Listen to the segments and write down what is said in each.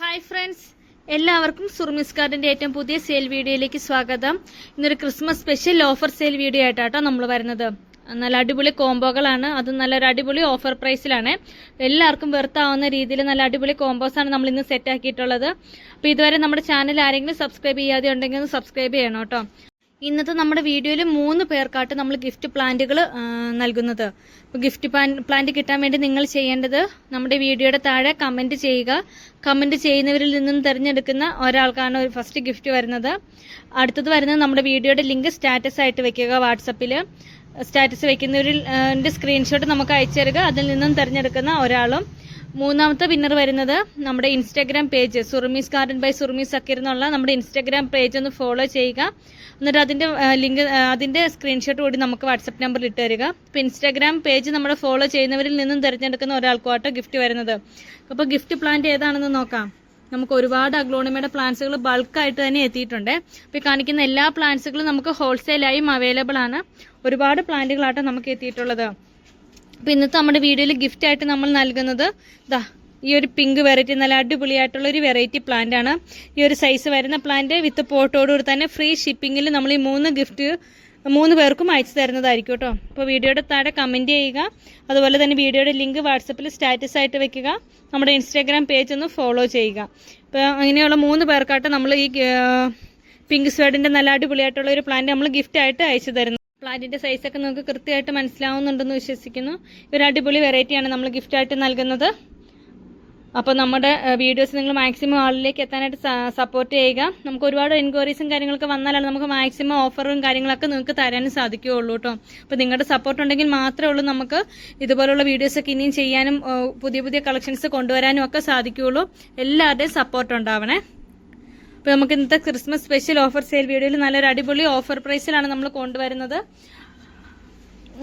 Hi friends എല്ലാവർക്കും സുർമിസ് കാർഡിന്റെ ഏറ്റവും പുതിയ സെയിൽ വീഡിയോയിലേക്ക് സ്വാഗതം. ഇന്നൊരു Christmas special offer sale video ആയിട്ടാട്ടോ നമ്മൾ വരുന്നത്. നല്ല അടിപൊളി കോംബോകളാണ്. അത് നല്ലൊരു അടിപൊളി ഓഫർ പ്രൈസിലാണ് എല്ലാവർക്കും വെറുത്താവുന്ന രീതിയിൽ നല്ല അടിപൊളി കോംബോസ് ആണ് നമ്മൾ ഇന്ന് സെറ്റ് ആക്കിയിട്ടുള്ളത്. അപ്പോൾ ഇതുവരെ നമ്മുടെ ചാനൽ ആരെങ്കിലും സബ്സ്ക്രൈബ് ചെയ്യാതെ ഉണ്ടെങ്കിൽ ഒന്ന് സബ്സ്ക്രൈബ് ചെയ്യണം കേട്ടോ. ഇന്നത്തെ നമ്മുടെ വീഡിയോയിൽ മൂന്ന് പേർക്കാട്ട് നമ്മൾ ഗിഫ്റ്റ് പ്ലാന്റുകൾ നൽകുന്നത്. ഗിഫ്റ്റ് പ്ലാന്റ് കിട്ടാൻ വേണ്ടി നിങ്ങൾ ചെയ്യേണ്ടത് നമ്മുടെ വീഡിയോയുടെ താഴെ കമന്റ് ചെയ്യുക. കമന്റ് ചെയ്യുന്നവരിൽ നിന്നും തിരഞ്ഞെടുക്കുന്ന ഒരാൾക്കാണ് ഒരു ഫസ്റ്റ് ഗിഫ്റ്റ് വരുന്നത്. അടുത്തത് വരുന്നത് നമ്മുടെ വീഡിയോയുടെ ലിങ്ക് സ്റ്റാറ്റസ് ആയിട്ട് വെക്കുക വാട്സപ്പിൽ സ്റ്റാറ്റസ് വെക്കുന്നവരിൽ സ്ക്രീൻഷോട്ട് നമുക്ക് അയച്ചു തരിക. അതിൽ നിന്നും തിരഞ്ഞെടുക്കുന്ന ഒരാളും മൂന്നാമത്തെ വിന്നർ വരുന്നത് നമ്മുടെ Instagram page Surumi's garden by Surumi's Zakir എന്നുള്ള നമ്മുടെ ഇൻസ്റ്റാഗ്രാം പേജ് ഒന്ന് ഫോളോ ചെയ്യുക. എന്നിട്ട് അതിന്റെ ലിങ്ക് അതിന്റെ സ്ക്രീൻഷോട്ട് കൂടി നമുക്ക് വാട്സപ്പ് നമ്പറിൽ ഇട്ട് തരിക. അപ്പോൾ ഇൻസ്റ്റാഗ്രാം പേജ് നമ്മുടെ ഫോളോ ചെയ്യുന്നവരിൽ നിന്നും തിരഞ്ഞെടുക്കുന്ന ഒരാൾക്കുമാട്ടോ ഗിഫ്റ്റ് വരുന്നത്. അപ്പോൾ ഗിഫ്റ്റ് പ്ലാന്റ് ഏതാണെന്ന് നോക്കാം. നമുക്ക് ഒരുപാട് അഗ്ലോണിമയുടെ പ്ലാന്റ്സുകൾ ബൾക്കായിട്ട് തന്നെ എത്തിയിട്ടുണ്ട്. അപ്പോൾ ഈ കാണിക്കുന്ന എല്ലാ പ്ലാന്റ്സുകളും നമുക്ക് ഹോൾസെയിലായും അവൈലബിൾ ആണ്. ഒരുപാട് പ്ലാന്റുകളാട്ടോ നമുക്ക് എത്തിയിട്ടുള്ളത്. അപ്പോൾ ഇന്നത്തെ നമ്മുടെ വീഡിയോയിൽ ഗിഫ്റ്റ് ആയിട്ട് നമ്മൾ നൽകുന്നത് ഇതാ ഈ ഒരു പിങ്ക് വെറൈറ്റി നല്ല അടിപൊളിയായിട്ടുള്ള ഒരു വെറൈറ്റി പ്ലാന്റ് ആണ്. ഈ ഒരു സൈസ് വരുന്ന പ്ലാന്റ് വിത്ത് പോട്ടോടുകൂടി തന്നെ ഫ്രീ ഷിപ്പിങ്ങിൽ നമ്മൾ ഈ മൂന്ന് ഗിഫ്റ്റ് മൂന്ന് പേർക്കും അയച്ചു തരുന്നതായിരിക്കും കേട്ടോ. അപ്പോൾ വീഡിയോയുടെ താഴെ കമന്റ് ചെയ്യുക. അതുപോലെ തന്നെ വീഡിയോയുടെ ലിങ്ക് വാട്സപ്പിൽ സ്റ്റാറ്റസ് ആയിട്ട് വെക്കുക. നമ്മുടെ ഇൻസ്റ്റാഗ്രാം പേജ് ഒന്ന് ഫോളോ ചെയ്യുക. അപ്പോൾ അങ്ങനെയുള്ള മൂന്ന് പേർക്കായിട്ട് നമ്മൾ ഈ പിങ്ക് സ്വേഡിന്റെ നല്ല അടിപൊളിയായിട്ടുള്ള ഒരു പ്ലാന്റ് നമ്മൾ ഗിഫ്റ്റ് ആയിട്ട് അയച്ചു തരുന്നു പ്ലാന്റിന്റെ സൈസ് ഒക്കെ നമുക്ക് കൃത്യമായിട്ട് മനസ്സിലാവുന്നുണ്ടെന്ന് വിശ്വസിക്കുന്നു. ഒരു അടിപൊളി വെറൈറ്റിയാണ് നമ്മൾ ഗിഫ്റ്റ് ആയിട്ട് നൽകുന്നത്. അപ്പോൾ നമ്മുടെ വീഡിയോസ് നിങ്ങൾ മാക്സിമം ആളിലേക്ക് എത്താനായിട്ട് സപ്പോർട്ട് ചെയ്യുക. നമുക്ക് ഒരുപാട് എൻക്വയറീസും കാര്യങ്ങളൊക്കെ വന്നാലാണ് നമുക്ക് മാക്സിമം ഓഫറും കാര്യങ്ങളൊക്കെ നിങ്ങൾക്ക് തരാനും സാധിക്കുകയുള്ളൂ കേട്ടോ അപ്പോൾ നിങ്ങളുടെ സപ്പോർട്ട് ഉണ്ടെങ്കിൽ മാത്രമേ ഉള്ളൂ നമുക്ക് ഇതുപോലുള്ള വീഡിയോസ് ഒക്കെ ഇനിയും ചെയ്യാനും പുതിയ പുതിയ കളക്ഷൻസ് കൊണ്ടുവരാനും ഒക്കെ സാധിക്കുകയുള്ളൂ. എല്ലാവരുടെയും സപ്പോർട്ട് ഉണ്ടാവണേ. അപ്പോൾ നമുക്ക് ഇന്നത്തെ ക്രിസ്മസ് സ്പെഷ്യൽ ഓഫർ സെയിൽ വീഡിയോയിൽ നല്ലൊരു അടിപൊളി ഓഫർ പ്രൈസിലാണ് നമ്മൾ കൊണ്ടുവരുന്നത്.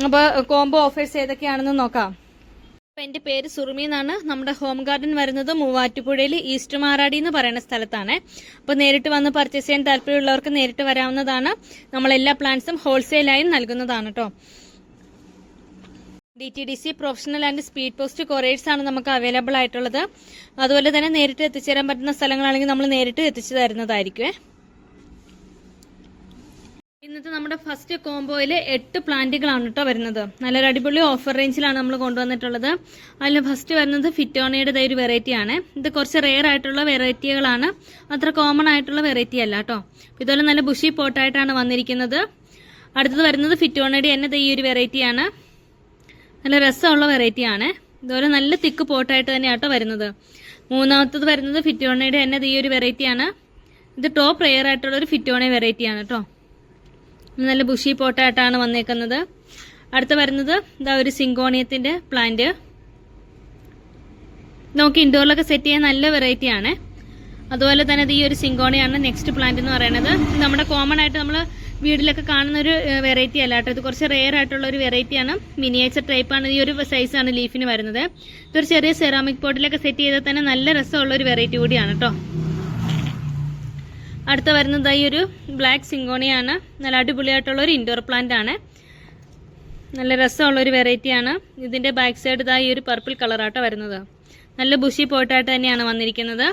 അപ്പോൾ കോംബോ ഓഫേഴ്സ് ഏതൊക്കെയാണെന്ന് നോക്കാം. അപ്പോൾ എന്റെ പേര് സുറുമി എന്നാണ്. നമ്മുടെ ഹോം ഗാർഡൻ വരുന്നത് മൂവാറ്റുപുഴയിൽ ഈസ്റ്റ് മാറാടി എന്ന് പറയുന്ന സ്ഥലത്താണ്. അപ്പോൾ നേരിട്ട് വന്ന് പർച്ചേസ് ചെയ്യാൻ താല്പര്യമുള്ളവർക്ക് നേരിട്ട് വരാവുന്നതാണ്. നമ്മൾ എല്ലാ പ്ലാന്റ്സും ഹോൾസെയിലായും നൽകുന്നതാണ് കേട്ടോ D T D C professional and speed post couriers ആണ് നമുക്ക് അവൈലബിൾ ആയിട്ടുള്ളത്. അതുപോലെ തന്നെ നേരിട്ട് എത്തിച്ചേരാൻ പറ്റുന്ന സ്ഥലങ്ങളാണെങ്കിൽ നമ്മൾ നേരിട്ട് എത്തിച്ചു തരുന്നതായിരിക്കുമേ ഇന്നത്തെ നമ്മുടെ ഫസ്റ്റ് കോംബോയിൽ എട്ട് പ്ലാന്റുകളാണ് കേട്ടോ വരുന്നത്. നല്ലൊരു അടിപൊളി ഓഫർ റേഞ്ചിലാണ് നമ്മൾ കൊണ്ടുവന്നിട്ടുള്ളത്. അതിൽ ഫസ്റ്റ് വരുന്നത് ഫിറ്റോണയുടെ ഒരു വെറൈറ്റി ആണ്. ഇത് കുറച്ച് റെയർ ആയിട്ടുള്ള വെറൈറ്റികളാണ് അത്ര കോമൺ ആയിട്ടുള്ള വെറൈറ്റി അല്ല കേട്ടോ. ഇതുപോലെ നല്ല ബുഷി പോട്ടായിട്ടാണ് വന്നിരിക്കുന്നത്. അടുത്തത് വരുന്നത് ഫിറ്റോണയുടെ തന്നെ ദേ ഈ ഒരു വെറൈറ്റിയാണ് നല്ല രസമുള്ള വെറൈറ്റി ആണ്. ഇതുപോലെ നല്ല തിക്ക് പോട്ടായിട്ട് തന്നെ ആട്ടോ വരുന്നത്. മൂന്നാമത്തത് വരുന്നത് ഫിറ്റോണയുടെ തന്നെ ഈ ഒരു വെറൈറ്റി ആണ്. ഇത് ടോപ്പ് റെയർ ആയിട്ടുള്ള ഒരു ഫിറ്റോണ വെറൈറ്റി ആണ് കേട്ടോ നല്ല ബുഷി പോട്ടായിട്ടാണ് വന്നേക്കുന്നത്. അടുത്ത വരുന്നത് ഇതാ ഒരു സിങ്കോണിയത്തിന്റെ പ്ലാന്റ് നമുക്ക് ഇൻഡോറിലൊക്കെ സെറ്റ് ചെയ്യാൻ നല്ല വെറൈറ്റി ആണ്. അതുപോലെ തന്നെ ഈ ഒരു സിങ്കോണിയാണ് നെക്സ്റ്റ് പ്ലാന്റ് എന്ന് പറയുന്നത്. നമ്മുടെ കോമൺ ആയിട്ട് നമ്മൾ വീട്ടിലൊക്കെ കാണുന്ന ഒരു വെറൈറ്റി അല്ല കേട്ടോ. ഇത് കുറച്ച് റെയർ ആയിട്ടുള്ള ഒരു വെറൈറ്റിയാണ് മിനിയേച്ചർ ടൈപ്പ് ആണ്. ഈ ഒരു സൈസാണ് ലീഫിന് വരുന്നത്. ഇതൊരു ചെറിയ സെറാമിക് പോട്ടിലൊക്കെ സെറ്റ് ചെയ്താൽ തന്നെ നല്ല രസമുള്ള ഒരു വെറൈറ്റി കൂടിയാണ് കേട്ടോ. അടുത്ത വരുന്നത് ഈ ഒരു ബ്ലാക്ക് സിങ്കോണിയാണ് നല്ല അടിപൊളിയായിട്ടുള്ള ഒരു ഇൻഡോർ പ്ലാന്റ് ആണ്. നല്ല രസമുള്ള ഒരു വെറൈറ്റിയാണ് ഇതിന്റെ ബാക്ക് സൈഡ് ഇതാ ഈ ഒരു പർപ്പിൾ കളറാട്ടോ വരുന്നത്. നല്ല ബുഷി പോയിട്ടായിട്ട് തന്നെയാണ് വന്നിരിക്കുന്നത്.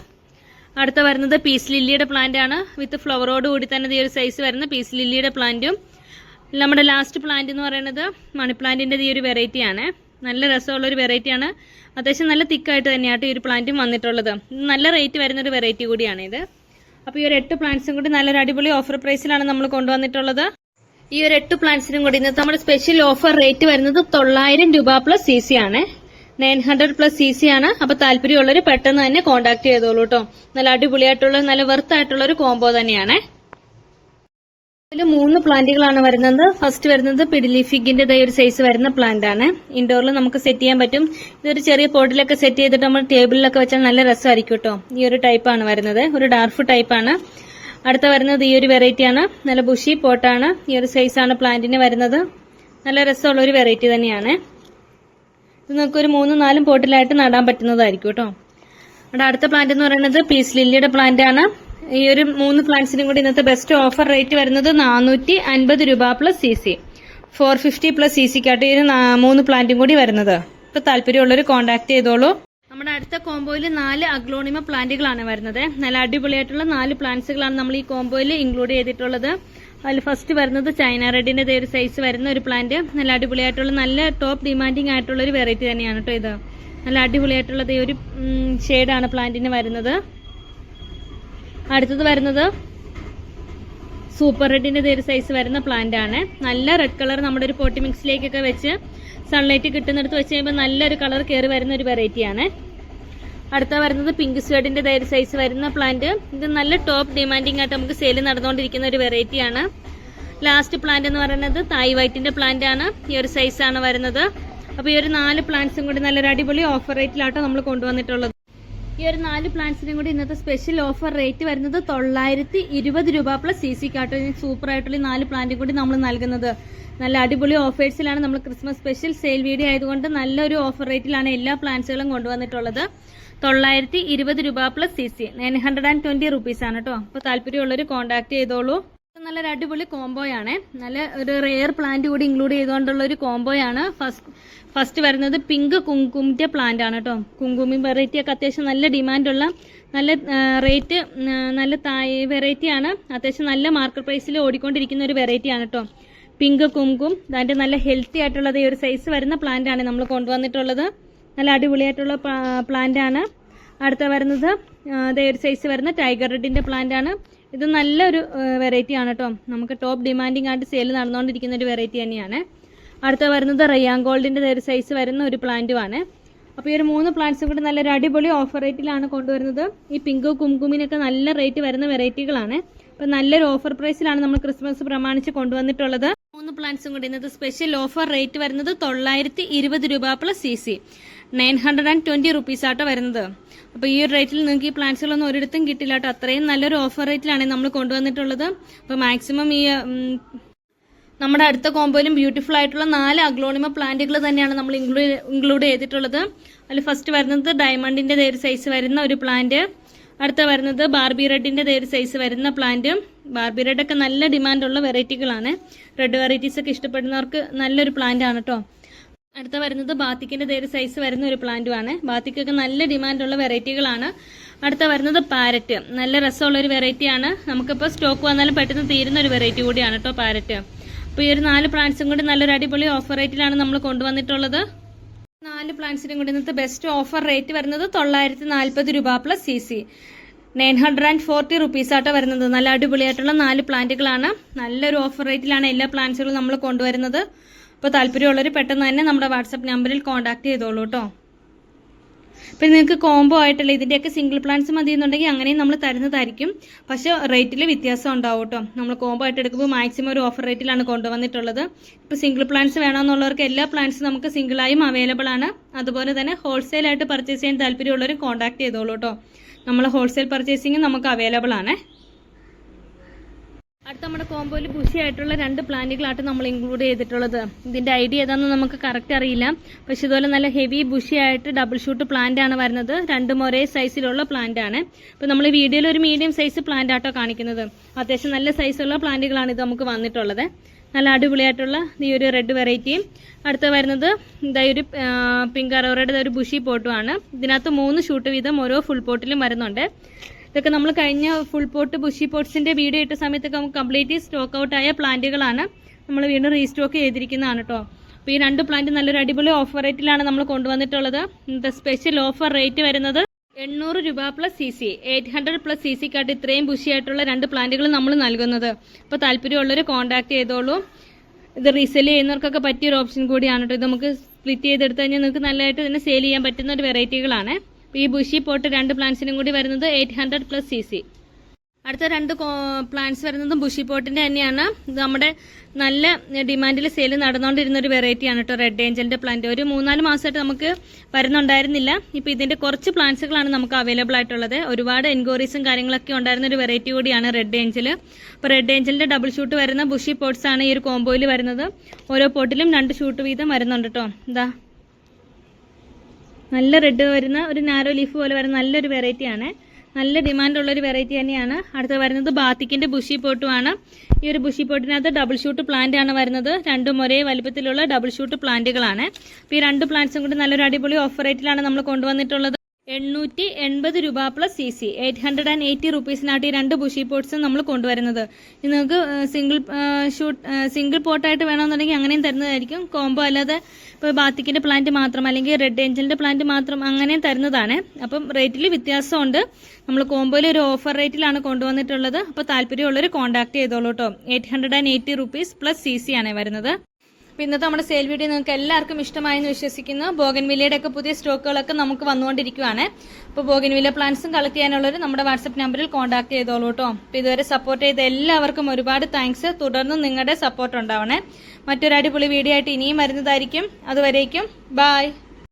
അടുത്ത വരുന്നത് പീസ് ലില്ലിയുടെ പ്ലാന്റ് ആണ്. വിത്ത് ഫ്ലവറോട് കൂടി തന്നെ ഈ ഒരു സൈസ് വരുന്ന പീസ് ലില്ലിയുടെ പ്ലാന്റും നമ്മുടെ ലാസ്റ്റ് പ്ലാന്റ് എന്ന് പറയുന്നത് മണി പ്ലാന്റിന്റെ ഈ ഒരു വെറൈറ്റി ആണ്. നല്ല രസമുള്ള ഒരു വെറൈറ്റി ആണ്. അത്യാവശ്യം നല്ല തിക്കായിട്ട് തന്നെയാണ് ഈ ഒരു പ്ലാന്റും വന്നിട്ടുള്ളത്. നല്ല റേറ്റ് വരുന്ന ഒരു വെറൈറ്റി കൂടിയാണ് ഇത്. അപ്പോൾ ഈ ഒരു എട്ട് പ്ലാന്റ്സും കൂടി നല്ലൊരു അടിപൊളി ഓഫർ പ്രൈസിലാണ് നമ്മൾ കൊണ്ടുവന്നിട്ടുള്ളത്. ഈ ഒരു എട്ട് പ്ലാന്റ്സിനും കൂടി ഇന്നത്തെ നമ്മുടെ സ്പെഷ്യൽ ഓഫർ റേറ്റ് വരുന്നത് തൊള്ളായിരം രൂപ പ്ലസ് സി സി ആണ്. Nine hundred plus C C ആണ്. അപ്പൊ താല്പര്യമുള്ളവർ പെട്ടെന്ന് തന്നെ കോൺടാക്ട് ചെയ്തോളൂ കേട്ടോ നല്ല അടിപൊളിയായിട്ടുള്ള നല്ല വെർത്ത് ആയിട്ടുള്ള ഒരു കോംബോ തന്നെയാണ്. ഇതിൽ മൂന്ന് പ്ലാന്റുകളാണ് വരുന്നത്. ഫസ്റ്റ് വരുന്നത് പിഡിലി ഫിഗിന്റെ ഒരു സൈസ് വരുന്ന പ്ലാന്റ് ആണ്. ഇൻഡോറിൽ നമുക്ക് സെറ്റ് ചെയ്യാൻ പറ്റും. ഇതൊരു ചെറിയ പോട്ടിലൊക്കെ സെറ്റ് ചെയ്തിട്ട് നമ്മൾ ടേബിളിലൊക്കെ വെച്ചാൽ നല്ല രസമായിരിക്കും കേട്ടോ ഈ ഒരു ടൈപ്പാണ് വരുന്നത്. ഒരു ഡാർഫ് ടൈപ്പാണ് അടുത്ത വരുന്നത് ഈ ഒരു വെറൈറ്റി ആണ്. നല്ല ബുഷി പോട്ടാണ് ഈ ഒരു സൈസാണ് പ്ലാന്റിന് വരുന്നത്. നല്ല രസമുള്ള ഒരു വെറൈറ്റി തന്നെയാണ്. ഇത് നമുക്ക് ഒരു മൂന്നും നാലും പോട്ടിലായിട്ട് നടാൻ പറ്റുന്നതായിരിക്കും കേട്ടോ. അവിടെ അടുത്ത പ്ലാന്റ് എന്ന് പറയുന്നത് പീസ് ലില്ലിയുടെ പ്ലാന്റ് ആണ്. ഈ ഒരു മൂന്ന് പ്ലാന്റ്സിനും കൂടി ഇന്നത്തെ ബെസ്റ്റ് ഓഫർ റേറ്റ് വരുന്നത് നാനൂറ്റി അൻപത് രൂപ plus C C four fifty plus C സിക്കായിട്ട് ഒരു മൂന്ന് പ്ലാന്റും കൂടി വരുന്നത്. ഇപ്പൊ താല്പര്യമുള്ളവർ കോൺടാക്ട് ചെയ്തോളൂ. നമ്മുടെ അടുത്ത കോംബോയിൽ നാല് അഗ്ലോണിമ പ്ലാന്റുകളാണ് വരുന്നത്. നല്ല അടിപൊളിയായിട്ടുള്ള നാല് പ്ലാന്റ്സുകളാണ് നമ്മൾ ഈ കോംബോയിൽ ഇൻക്ലൂഡ് ചെയ്തിട്ടുള്ളത്. അതിൽ ഫസ്റ്റ് വരുന്നത് ചൈന റെഡിന്റെ ഒരു സൈസ് വരുന്ന ഒരു പ്ലാന്റ് നല്ല അടിപൊളിയായിട്ടുള്ള നല്ല ടോപ്പ് ഡിമാൻഡിങ് ആയിട്ടുള്ള ഒരു വെറൈറ്റി തന്നെയാണ് കേട്ടോ ഇത്. നല്ല അടിപൊളിയായിട്ടുള്ള ദേ ഒരു ഷെയ്ഡാണ് പ്ലാന്റിന് വരുന്നത്. അടുത്തത് വരുന്നത് സൂപ്പർ റെഡിന്റെ ഒരു സൈസ് വരുന്ന പ്ലാന്റ് ആണ്. നല്ല റെഡ് കളർ നമ്മുടെ ഒരു പോട്ടി മിക്സിലേക്കൊക്കെ വെച്ച് സൺലൈറ്റ് കിട്ടുന്നിടത്ത് വെച്ച് കഴിയുമ്പോൾ നല്ലൊരു കളർ കയറി വരുന്ന ഒരു വെറൈറ്റിയാണ് അടുത്ത വരുന്നത് പിങ്ക് സ്വേഡിന്റെ ഒരു സൈസ് വരുന്ന പ്ലാന്റ് ഇത് നല്ല ടോപ്പ് ഡിമാൻഡിംഗ് ആയിട്ട് നമുക്ക് സെയിൽ നടന്നുകൊണ്ടിരിക്കുന്ന ഒരു വെറൈറ്റിയാണ് ലാസ്റ്റ് പ്ലാന്റ് എന്ന് പറയുന്നത് തായ് വൈറ്റിന്റെ പ്ലാന്റ് ആണ്. ഈ ഒരു സൈസ് ആണ് വരുന്നത്. അപ്പോൾ ഈ ഒരു നാല് പ്ലാന്റ്സും കൂടി നല്ലൊരു അടിപൊളി ഓഫർ റേറ്റിലാട്ടോ നമ്മൾ കൊണ്ടുവന്നിട്ടുള്ളത്. ഈ ഒരു നാല് പ്ലാന്റ്സിനും കൂടി ഇന്നത്തെ സ്പെഷ്യൽ ഓഫർ റേറ്റ് വരുന്നത് തൊള്ളായിരത്തി ഇരുപത് രൂപ പ്ലസ് സി സി കാട്ടോ. സൂപ്പർ ആയിട്ടുള്ള നാല് പ്ലാന്റും കൂടി നമ്മൾ നൽകുന്നത്. നല്ല അടിപൊളി ഓഫേഴ്സിലാണ് നമ്മൾ ക്രിസ്മസ് സ്പെഷ്യൽ സെയിൽ വീഡിയോ ആയതുകൊണ്ട് നല്ലൊരു ഓഫർ റേറ്റിലാണ് എല്ലാ പ്ലാന്റ്സുകളും കൊണ്ടുവന്നിട്ടുള്ളത്. തൊള്ളായിരത്തി ഇരുപത് രൂപ plus C C nine hundred and twenty rupees ആണ് കേട്ടോ അപ്പോൾ താല്പര്യമുള്ളവർ കോൺടാക്ട് ചെയ്തോളൂ. നല്ല നല്ലൊരു അടിപൊളി കോംബോയാണ് നല്ല ഒരു റെയർ പ്ലാന്റ് കൂടി ഇൻക്ലൂഡ് ചെയ്തുകൊണ്ടുള്ള ഒരു കോംബോയാണ് ഫസ്റ്റ് ഫസ്റ്റ് വരുന്നത് പിങ്ക് കുങ്കുമിന്റെ പ്ലാന്റ് ആണ് കേട്ടോ കുങ്കുമി വെറൈറ്റി ഒക്കെ അത്യാവശ്യം നല്ല ഡിമാൻഡുള്ള നല്ല റേറ്റ് നല്ല തായ് വെറൈറ്റി ആണ്. അത്യാവശ്യം നല്ല മാർക്കറ്റ് പ്രൈസിൽ ഓടിക്കൊണ്ടിരിക്കുന്ന ഒരു വെറൈറ്റി ആണ് കേട്ടോ പിങ്ക് കുങ്കും അതിന്റെ നല്ല ഹെൽത്തി ആയിട്ടുള്ളത് ഈ ഒരു സൈസ് വരുന്ന പ്ലാന്റ് ആണ് നമ്മൾ കൊണ്ടുവന്നിട്ടുള്ളത്. നല്ല അടിപൊളിയായിട്ടുള്ള പ്ലാന്റ് ആണ്. അടുത്ത വരുന്നത് അതേ ഒരു സൈസ് വരുന്ന ടൈഗർ റെഡിന്റെ പ്ലാന്റ് ആണ്. ഇത് നല്ലൊരു വെറൈറ്റി ആണ് കേട്ടോ നമുക്ക് ടോപ്പ് ഡിമാൻഡിങ് ആയിട്ട് സെയിൽ നടന്നുകൊണ്ടിരിക്കുന്ന ഒരു വെറൈറ്റി തന്നെയാണ്. അടുത്ത വരുന്നത് റയാൻ ഗോൾഡിന്റെ ഒരു സൈസ് വരുന്ന ഒരു പ്ലാന്റും ആണ്. അപ്പോൾ ഈ ഒരു മൂന്ന് പ്ലാന്റ്സും കൂടി നല്ലൊരു അടിപൊളി ഓഫർ റേറ്റിലാണ് കൊണ്ടുവരുന്നത്. ഈ പിങ്ക് കുംകുമിനൊക്കെ നല്ല റേറ്റ് വരുന്ന വെറൈറ്റികളാണ് അപ്പോൾ നല്ലൊരു ഓഫർ പ്രൈസിലാണ് നമ്മൾ ക്രിസ്മസ് പ്രമാണിച്ച് കൊണ്ടുവന്നിട്ടുള്ളത്. മൂന്ന് പ്ലാന്റ്സും കൂടി ഇന്നത്തെ സ്പെഷ്യൽ ഓഫർ റേറ്റ് വരുന്നത് തൊള്ളായിരത്തി രൂപ plus C nine hundred and twenty rupees ആട്ടോ വരുന്നത്. അപ്പോൾ ഈ ഒരു റേറ്റിൽ നിങ്ങൾക്ക് ഈ പ്ലാന്റ്സുകളൊന്നും ഒരിടത്തും കിട്ടില്ല കേട്ടോ അത്രയും നല്ലൊരു ഓഫർ റേറ്റിലാണ് നമ്മൾ കൊണ്ടുവന്നിട്ടുള്ളത്. അപ്പോൾ മാക്സിമം ഈ നമ്മുടെ അടുത്ത കോമ്പോയിലും ബ്യൂട്ടിഫുൾ ആയിട്ടുള്ള നാല് അഗ്ലോണിമ പ്ലാന്റുകൾ തന്നെയാണ് നമ്മൾ ഇൻക്ലൂഡ് ചെയ്തിട്ടുള്ളത്. അതിൽ ഫസ്റ്റ് വരുന്നത് ഡയമണ്ടിന്റെ ഒരു സൈസ് വരുന്ന ഒരു പ്ലാന്റ്. അടുത്ത വരുന്നത് ബാർബി റെഡിന്റെ ഒരു സൈസ് വരുന്ന പ്ലാന്റ്. ബാർബി റെഡ് ഒക്കെ നല്ല ഡിമാൻഡുള്ള വെറൈറ്റികളാണ് റെഡ് വെറൈറ്റീസ് ഒക്കെ ഇഷ്ടപ്പെടുന്നവർക്ക് നല്ലൊരു പ്ലാന്റ് ആണ് കേട്ടോ അടുത്ത വരുന്നത് ബാത്തിക്കിന്റെ ഇതേ സൈസ് വരുന്ന ഒരു പ്ലാന്റുമാണ് ബാത്തിക്കൊക്കെ നല്ല ഡിമാൻഡുള്ള വെറൈറ്റികളാണ്. അടുത്ത വരുന്നത് പാരറ്റ് നല്ല രസമുള്ള ഒരു വെറൈറ്റിയാണ് നമുക്കിപ്പോൾ സ്റ്റോക്ക് വന്നാലും പെട്ടെന്ന് തീരുന്ന ഒരു വെറൈറ്റി കൂടിയാണ് കേട്ടോ പാരറ്റ് അപ്പോൾ ഈ ഒരു നാല് പ്ലാന്റ്സും കൂടി നല്ലൊരു അടിപൊളി ഓഫർ റേറ്റിലാണ് നമ്മൾ കൊണ്ടുവന്നിട്ടുള്ളത്. നാല് പ്ലാന്റ്സിനും കൂടി ഇന്നത്തെ ബെസ്റ്റ് ഓഫർ റേറ്റ് വരുന്നത് തൊള്ളായിരത്തി നാൽപ്പത് രൂപ plus C C nine hundred and forty rupees ആട്ടോ വരുന്നത്. നല്ല അടിപൊളിയായിട്ടുള്ള നാല് പ്ലാന്റുകളാണ് നല്ലൊരു ഓഫർ റേറ്റിലാണ് എല്ലാ പ്ലാന്റ്സുകളും നമ്മൾ കൊണ്ടുവരുന്നത്. അപ്പോൾ താല്പര്യമുള്ളവർ പെട്ടെന്ന് തന്നെ നമ്മുടെ വാട്സപ്പ് നമ്പറിൽ കോൺടാക്ട് ചെയ്തോളൂ കേട്ടോ പിന്നെ നിങ്ങൾക്ക് കോംബോ ആയിട്ടല്ല ഇതിന്റെയൊക്കെ സിംഗിൾ പ്ലാൻസ് മതി എന്നുണ്ടെങ്കിൽ അങ്ങനെയും നമ്മൾ തരുന്നതായിരിക്കും. പക്ഷേ റേറ്റിൽ വ്യത്യാസം ഉണ്ടാവും കേട്ടോ നമ്മൾ കോംബോ ആയിട്ട് എടുക്കുമ്പോൾ മാക്സിമം ഒരു ഓഫർ റേറ്റിലാണ് കൊണ്ടുവന്നിട്ടുള്ളത്. ഇപ്പോൾ സിംഗിൾ പ്ലാൻസ് വേണമെന്നുള്ളവർക്ക് എല്ലാ പ്ലാൻസും നമുക്ക് സിംഗിളായും അവൈലബിൾ ആണ്. അതുപോലെ തന്നെ ഹോൾസെയിൽ ആയിട്ട് പർച്ചേസ് ചെയ്യാൻ താല്പര്യമുള്ളവർ കോൺടാക്ട് ചെയ്തോളൂ കേട്ടോ നമ്മൾ ഹോൾസെയിൽ പർച്ചേസിങ് നമുക്ക് അവൈലബിൾ ആണ്. അടുത്ത നമ്മുടെ കോമ്പോയിൽ ബുഷി ആയിട്ടുള്ള രണ്ട് പ്ലാന്റുകളായിട്ട് നമ്മൾ ഇൻക്ലൂഡ് ചെയ്തിട്ടുള്ളത്. ഇതിന്റെ ഐഡിയ ഏതാണെന്ന് നമുക്ക് കറക്റ്റ് അറിയില്ല. പക്ഷെ ഇതുപോലെ നല്ല ഹെവി ബുഷി ആയിട്ട് ഡബിൾ ഷൂട്ട് പ്ലാന്റ് ആണ് വരുന്നത്. രണ്ടും ഒരേ സൈസിലുള്ള പ്ലാന്റ് ആണ്. ഇപ്പൊ നമ്മൾ വീഡിയോയിൽ ഒരു മീഡിയം സൈസ് പ്ലാന്റ് ആട്ടോ കാണിക്കുന്നത്. അത്യാവശ്യം നല്ല സൈസുള്ള പ്ലാന്റുകളാണ് ഇത് നമുക്ക് വന്നിട്ടുള്ളത്. നല്ല അടിപൊളിയായിട്ടുള്ള ഈ ഒരു റെഡ് വെറൈറ്റിയും അടുത്ത വരുന്നത് ഇതാ ഒരു പിങ്ക് അറോറയുടെ ഒരു ബുഷി പോട്ടുമാണ് ഇതിനകത്ത് മൂന്ന് ഷൂട്ട് വീതം ഓരോ ഫുൾ പോട്ടിലും വരുന്നുണ്ട്. ഇതൊക്കെ നമ്മൾ കഴിഞ്ഞ ഫുൾ പോട്ട് ബുഷി പോട്ട്സിന്റെ വീഡിയോ ഇട്ട സമയത്തൊക്കെ നമുക്ക് കംപ്ലീറ്റ്ലി സ്റ്റോക്ക് ഔട്ട് ആയ പ്ലാന്റുകളാണ് നമ്മൾ വീണ്ടും റീസ്റ്റോക്ക് ചെയ്തിരിക്കുന്നതാണ് കേട്ടോ അപ്പോൾ ഈ രണ്ട് പ്ലാന്റ് നല്ലൊരു അടിപൊളി ഓഫർ റേറ്റിലാണ് നമ്മൾ കൊണ്ടുവന്നിട്ടുള്ളത്. ഇന്നത്തെ സ്പെഷ്യൽ ഓഫർ റേറ്റ് വരുന്നത് എണ്ണൂറ് രൂപ plus C C eight hundred plus C സിക്കായിട്ട് ഇത്രയും ബുഷിയായിട്ടുള്ള രണ്ട് പ്ലാന്റുകൾ നമ്മൾ നൽകുന്നത്. അപ്പോൾ താല്പര്യമുള്ളവർ കോൺടാക്ട് ചെയ്തോളൂ. ഇത് റീസെൽ ചെയ്യുന്നവർക്കൊക്കെ പറ്റിയൊരു ഓപ്ഷൻ കൂടിയാണ് കേട്ടോ ഇത് നമുക്ക് സ്പ്ലിറ്റ് ചെയ്തെടുത്ത് കഴിഞ്ഞാൽ നിങ്ങൾക്ക് നല്ലതായിട്ട് തന്നെ സെയിൽ ചെയ്യാൻ പറ്റുന്ന ഒരു വെറൈറ്റികളാണ് ഈ ബുഷി പോട്ട് രണ്ട് പ്ലാന്റ്സിനും കൂടി വരുന്നത് eight hundred plus C C. അടുത്ത രണ്ട് പ്ലാന്റ്സ് വരുന്നതും ബുഷി പോട്ടിന്റെ തന്നെയാണ്. നമ്മുടെ നല്ല ഡിമാൻഡിൽ സെയിൽ നടന്നുകൊണ്ടിരുന്ന ഒരു വെറൈറ്റിയാണ് കേട്ടോ റെഡ് ഏഞ്ചലിന്റെ പ്ലാന്റ് ഒരു മൂന്നാൽ മാസമായിട്ട് നമുക്ക് വരുന്നുണ്ടായിരുന്നില്ല. ഇപ്പൊ ഇതിന്റെ കുറച്ച് പ്ലാന്റ്സുകളാണ് നമുക്ക് അവൈലബിൾ ആയിട്ടുള്ളത്. ഒരുപാട് എൻക്വയറീസും കാര്യങ്ങളൊക്കെ ഉണ്ടായിരുന്ന ഒരു വെറൈറ്റി കൂടിയാണ് റെഡ് ഏഞ്ചൽ അപ്പോൾ റെഡ് ഏഞ്ചലിന്റെ ഡബിൾ ഷൂട്ട് വരുന്ന ബുഷി പോട്ട്സ് ആണ് ഈ ഒരു കോംബോയിൽ വരുന്നത്. ഓരോ പോട്ടിലും രണ്ട് ഷൂട്ട് വീതം വരുന്നുണ്ട് കേട്ടോ. എന്താ നല്ല റെഡ് വരുന്ന ഒരു നാരോ ലീഫ് പോലെ വരുന്ന നല്ലൊരു വെറൈറ്റിയാണ് നല്ല ഡിമാൻഡ് ഉള്ള ഒരു വെറൈറ്റി തന്നെയാണ്. അടുത്ത് വരുന്നത് ബാത്തിക്കിന്റെ ബുഷി പോട്ടുമാണ് ഈ ഒരു ബുഷി പോട്ടിനകത്ത് ഡബിൾ ഷൂട്ട് പ്ലാന്റ് ആണ് വരുന്നത്. രണ്ടും ഒരേ വലിപ്പത്തിലുള്ള ഡബിൾ ഷൂട്ട് പ്ലാന്റുകളാണ് അപ്പോൾ ഈ രണ്ട് പ്ലാന്റ്സും കൂടി നല്ലൊരു അടിപൊളി ഓഫർ റേറ്റിലാണ് നമ്മൾ കൊണ്ടുവന്നിട്ടുള്ളത്. എണ്ണൂറ്റി എൺപത് രൂപ plus C C eight hundred and eighty റുപ്പീസിനായിട്ട് ഈ രണ്ട് ബുഷി പോട്ട്സും നമ്മൾ കൊണ്ടുവരുന്നത്. നിങ്ങൾക്ക് സിംഗിൾ ഷൂട്ട് സിംഗിൾ പോട്ടായിട്ട് വേണമെന്നുണ്ടെങ്കിൽ അങ്ങനെയും തരുന്നതായിരിക്കും. കോംബോ അല്ലാതെ ഇപ്പോൾ ബാത്തിക്കിന്റെ പ്ലാന്റ് മാത്രം അല്ലെങ്കിൽ റെഡ് ഏഞ്ചലിന്റെ പ്ലാന്റ് മാത്രം അങ്ങനെയും തരുന്നതാണ്. അപ്പം റേറ്റിൽ വ്യത്യാസമുണ്ട്. നമ്മൾ കോംബോയിൽ ഒരു ഓഫർ റേറ്റിലാണ് കൊണ്ടുവന്നിട്ടുള്ളത്. അപ്പോൾ താല്പര്യമുള്ളവർ കോൺടാക്ട് ചെയ്തോളൂ കേട്ടോ eight hundred and eighty rupees plus C C ആണ് വരുന്നത്. ഇന്നത്തെ നമ്മുടെ സെയിൽ വീഡിയോ നിങ്ങൾക്ക് എല്ലാവർക്കും ഇഷ്ടമായെന്ന് വിശ്വസിക്കുന്നു. ബോഗൻവില്ലയുടെ ഒക്കെ പുതിയ സ്റ്റോക്കുകളൊക്കെ നമുക്ക് വന്നുകൊണ്ടിരിക്കുകയാണ് അപ്പോൾ ബോഗൻവില്ല പ്ലാന്റ്സും കളക്ട് ചെയ്യാനുള്ളവർ നമ്മുടെ വാട്സപ്പ് നമ്പറിൽ കോൺടാക്ട് ചെയ്തോളൂ കേട്ടോ അപ്പോൾ ഇതുവരെ സപ്പോർട്ട് ചെയ്ത എല്ലാവർക്കും ഒരുപാട് താങ്ക്സ് തുടർന്നും നിങ്ങളുടെ സപ്പോർട്ട് ഉണ്ടാവണേ. മറ്റൊരു അടിപൊളി വീഡിയോ ആയിട്ട് ഇനിയും വരുന്നതായിരിക്കും. അതുവരേക്കും ബായ്